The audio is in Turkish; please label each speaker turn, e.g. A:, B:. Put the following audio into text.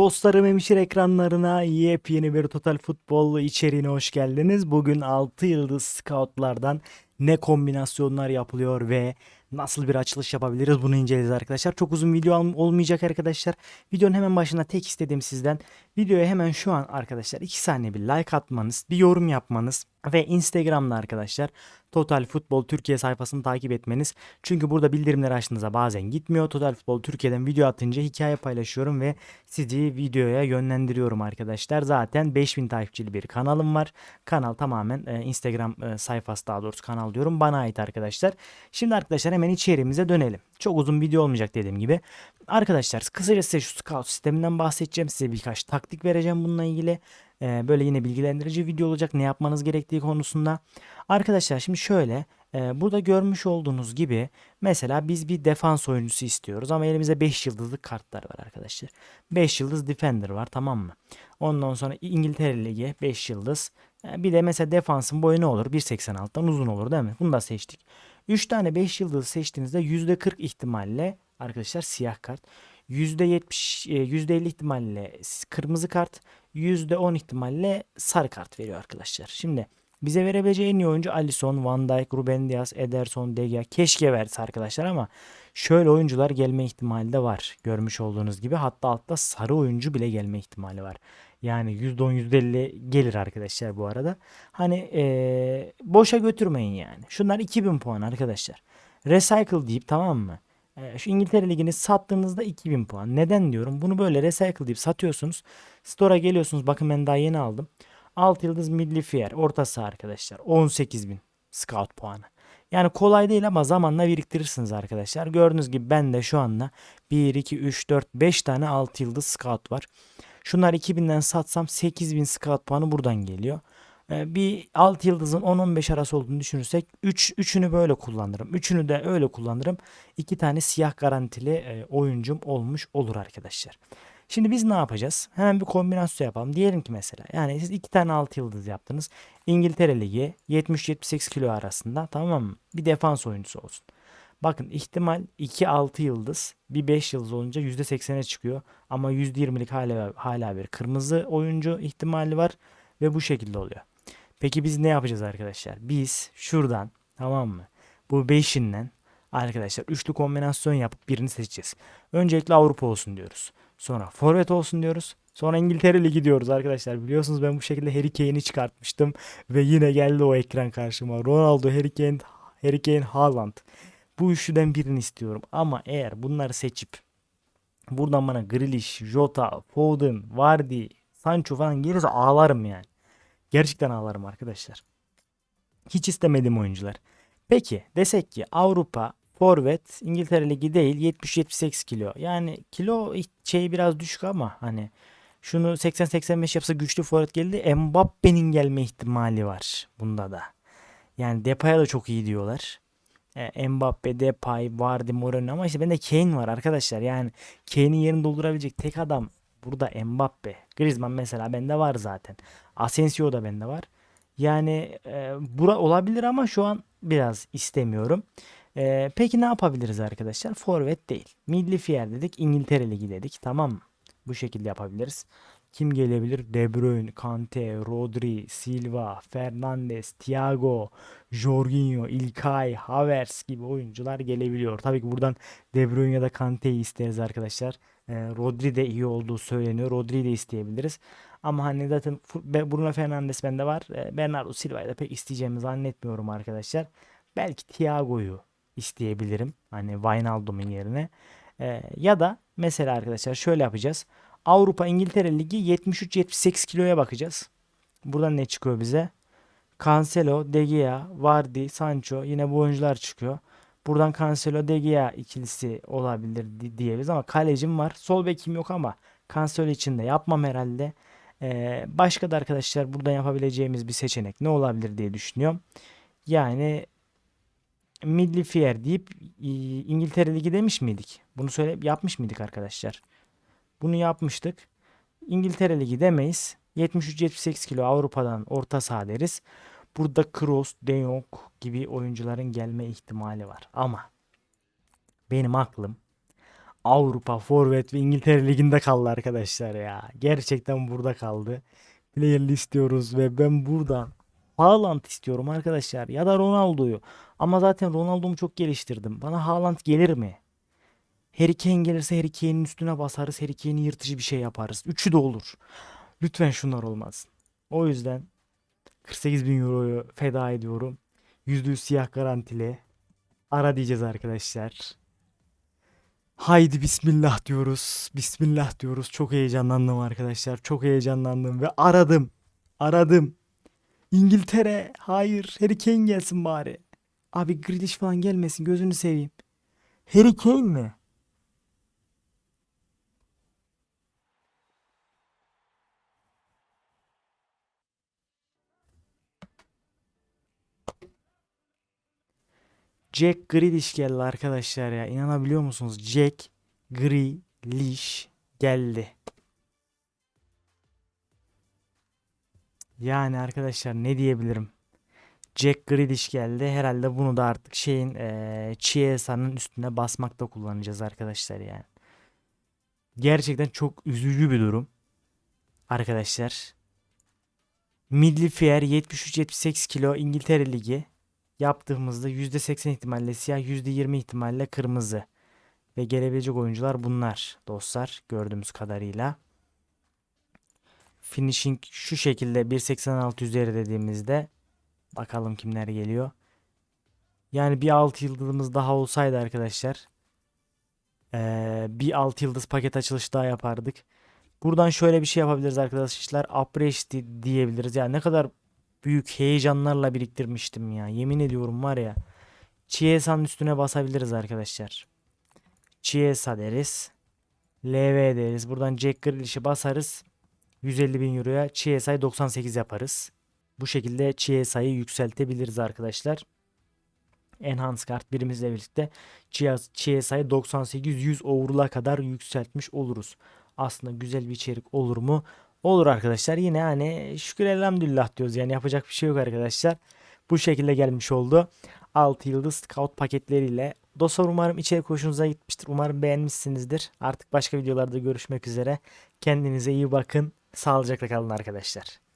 A: Dostlarım hemşire ekranlarına yepyeni bir Total Futbol içeriğine hoş geldiniz. Bugün 6 yıldız scoutlardan ne kombinasyonlar yapılıyor ve nasıl bir açılış yapabiliriz bunu inceleyeceğiz arkadaşlar. Çok uzun video olmayacak arkadaşlar. Videonun hemen başında tek istediğim sizden videoya hemen şu an arkadaşlar 2 saniye bir like atmanız, bir yorum yapmanız ve Instagram'da arkadaşlar Total Futbol Türkiye sayfasını takip etmeniz. Çünkü burada bildirimleri açtığınızda bazen gitmiyor. Total Futbol Türkiye'den video atınca hikaye paylaşıyorum ve sizi videoya yönlendiriyorum arkadaşlar. Zaten 5000 takipçili bir kanalım var. Kanal tamamen e, Instagram e, sayfası daha doğrusu kanal diyorum. Bana ait arkadaşlar. Şimdi arkadaşlar hemen içeriğimize dönelim. Çok uzun video olmayacak dediğim gibi. Arkadaşlar kısaca size şu scout sisteminden bahsedeceğim. Size birkaç taktik vereceğim bununla ilgili. Ee, böyle yine bilgilendirici video olacak ne yapmanız gerektiği konusunda. Arkadaşlar şimdi şöyle e, burada görmüş olduğunuz gibi mesela biz bir defans oyuncusu istiyoruz ama elimizde 5 yıldızlık kartlar var arkadaşlar. 5 yıldız defender var tamam mı? Ondan sonra İngiltere Ligi 5 yıldız. E, Bir de mesela defansın boyu ne olur? 1.86'dan uzun olur değil mi? Bunu da seçtik. 3 tane 5 yıldız seçtiğinizde %40 ihtimalle arkadaşlar siyah kart. %70 e, %50 ihtimalle s- kırmızı kart, %10 ihtimalle sarı kart veriyor arkadaşlar. Şimdi bize verebileceği en iyi oyuncu Alisson, Van Dijk, Ruben Dias, Ederson, De Gea. Keşke verse arkadaşlar ama şöyle oyuncular gelme ihtimali de var. Görmüş olduğunuz gibi hatta altta sarı oyuncu bile gelme ihtimali var. Yani %10 %50 gelir arkadaşlar bu arada. Hani eee, boşa götürmeyin yani. Şunlar 2000 puan arkadaşlar. Recycle deyip tamam mı? Eee, şu İngiltere Ligi'ni sattığınızda 2000 puan. Neden diyorum? Bunu böyle recycle deyip satıyorsunuz. Store'a geliyorsunuz. Bakın ben daha yeni aldım. 6 yıldız milli fiyer. Orta arkadaşlar. 18.000 scout puanı. Yani kolay değil ama zamanla biriktirirsiniz arkadaşlar. Gördüğünüz gibi bende şu anda 1, 2, 3, 4, 5 tane 6 yıldız scout var. Şunlar 2000'den satsam 8000 scout puanı buradan geliyor. Ee, bir 6 yıldızın 10-15 arası olduğunu düşünürsek 3 üçünü böyle kullanırım. Üçünü de öyle kullanırım. 2 tane siyah garantili e, oyuncum olmuş olur arkadaşlar. Şimdi biz ne yapacağız? Hemen bir kombinasyon yapalım. Diyelim ki mesela yani siz 2 tane 6 yıldız yaptınız. İngiltere Ligi 70-78 kilo arasında tamam mı? Bir defans oyuncusu olsun. Bakın ihtimal 2-6 yıldız bir 5 yıldız olunca %80'e çıkıyor. Ama %20'lik hala, hala bir kırmızı oyuncu ihtimali var ve bu şekilde oluyor. Peki biz ne yapacağız arkadaşlar? Biz şuradan tamam mı? Bu 5'inden arkadaşlar üçlü kombinasyon yapıp birini seçeceğiz. Öncelikle Avrupa olsun diyoruz. Sonra forvet olsun diyoruz. Sonra İngiltere Ligi diyoruz arkadaşlar. Biliyorsunuz ben bu şekilde Harry Kane'i çıkartmıştım. Ve yine geldi o ekran karşıma. Ronaldo, Harry Kane, Harry Kane, Haaland. Bu üçlüden birini istiyorum. Ama eğer bunları seçip buradan bana Grealish, Jota, Foden, Vardy, Sancho falan gelirse ağlarım yani. Gerçekten ağlarım arkadaşlar. Hiç istemediğim oyuncular. Peki desek ki Avrupa forvet İngiltere Ligi değil 70-78 kilo. Yani kilo şeyi biraz düşük ama hani şunu 80-85 yapsa güçlü forvet geldi. Mbappe'nin gelme ihtimali var bunda da. Yani Depay'a da çok iyi diyorlar. E, Mbappe, Depay, Vardy, Moreno ama işte bende Kane var arkadaşlar. Yani Kane'in yerini doldurabilecek tek adam burada Mbappe. Griezmann mesela bende var zaten. Asensio da bende var. Yani e, bura olabilir ama şu an biraz istemiyorum. E, peki ne yapabiliriz arkadaşlar? Forvet değil. Milli fiyer dedik. İngiltere Ligi dedik. Tamam? Bu şekilde yapabiliriz. Kim gelebilir? De Bruyne, Kante, Rodri, Silva, Fernandes, Thiago, Jorginho, İlkay, Havertz gibi oyuncular gelebiliyor. Tabii ki buradan De Bruyne ya da Kante'yi isteriz arkadaşlar. E, Rodri de iyi olduğu söyleniyor. Rodri'yi de isteyebiliriz. Ama hani zaten Bruno Fernandes bende var. E, Bernardo Silva'yı da pek isteyeceğimi zannetmiyorum arkadaşlar. Belki Thiago'yu isteyebilirim. Hani Wijnaldum'un yerine. E, ya da mesela arkadaşlar şöyle yapacağız. Avrupa İngiltere Ligi 73-78 kiloya bakacağız. Buradan ne çıkıyor bize? Cancelo, De Gea, Vardy, Sancho yine bu oyuncular çıkıyor. Buradan Cancelo, De Gea ikilisi olabilir di- diyebiliriz ama kalecim var. Sol bekim yok ama Cancelo için de yapmam herhalde. Ee, başka da arkadaşlar buradan yapabileceğimiz bir seçenek ne olabilir diye düşünüyorum. Yani Milli Fiyer deyip İngiltere Ligi demiş miydik? Bunu söyle yapmış mıydık arkadaşlar? Bunu yapmıştık. İngiltere Ligi demeyiz. 73-78 kilo Avrupa'dan orta saha deriz. Burada Kroos, De Jong gibi oyuncuların gelme ihtimali var. Ama benim aklım Avrupa, Forvet ve İngiltere Ligi'nde kaldı arkadaşlar ya. Gerçekten burada kaldı. Player'lı istiyoruz ve ben buradan Haaland istiyorum arkadaşlar ya da Ronaldo'yu. Ama zaten Ronaldo'mu çok geliştirdim. Bana Haaland gelir mi? Harry Kane gelirse Harry Kane'in üstüne basarız. Harry Kane'i yırtıcı bir şey yaparız. Üçü de olur. Lütfen şunlar olmasın. O yüzden 48 bin euroyu feda ediyorum. %100 siyah garantili. Ara diyeceğiz arkadaşlar. Haydi bismillah diyoruz. Bismillah diyoruz. Çok heyecanlandım arkadaşlar. Çok heyecanlandım ve aradım. Aradım. İngiltere. Hayır. Harry Kane gelsin bari. Abi Grealish falan gelmesin. Gözünü seveyim. Harry Kane mi? Jack Grealish geldi arkadaşlar ya. İnanabiliyor musunuz? Jack Grealish geldi. Yani arkadaşlar ne diyebilirim? Jack Grealish geldi. Herhalde bunu da artık şeyin eee Chiesa'nın üstüne basmakta kullanacağız arkadaşlar yani. Gerçekten çok üzücü bir durum. Arkadaşlar. Midlifier 73-78 kilo İngiltere Ligi yaptığımızda %80 ihtimalle siyah %20 ihtimalle kırmızı. Ve gelebilecek oyuncular bunlar dostlar gördüğümüz kadarıyla. Finishing şu şekilde 1.86 üzeri dediğimizde bakalım kimler geliyor. Yani bir 6 yıldızımız daha olsaydı arkadaşlar bir 6 yıldız paket açılışı daha yapardık. Buradan şöyle bir şey yapabiliriz arkadaşlar. Di- diyebiliriz. Yani ne kadar büyük heyecanlarla biriktirmiştim ya. Yemin ediyorum var ya. Chiesa'nın üstüne basabiliriz arkadaşlar. Chiesa deriz. LV deriz. Buradan Jack Grealish'i basarız. 150 bin euroya Chiesa'yı 98 yaparız. Bu şekilde Chiesa'yı yükseltebiliriz arkadaşlar. Enhance kart birimizle birlikte Chies- Chiesa'yı 98-100 overall'a kadar yükseltmiş oluruz. Aslında güzel bir içerik olur mu? Olur arkadaşlar. Yine hani şükür elhamdülillah diyoruz. Yani yapacak bir şey yok arkadaşlar. Bu şekilde gelmiş oldu. 6 yıldız scout paketleriyle. Dostlar umarım içerik hoşunuza gitmiştir. Umarım beğenmişsinizdir. Artık başka videolarda görüşmek üzere. Kendinize iyi bakın. Sağlıcakla kalın arkadaşlar.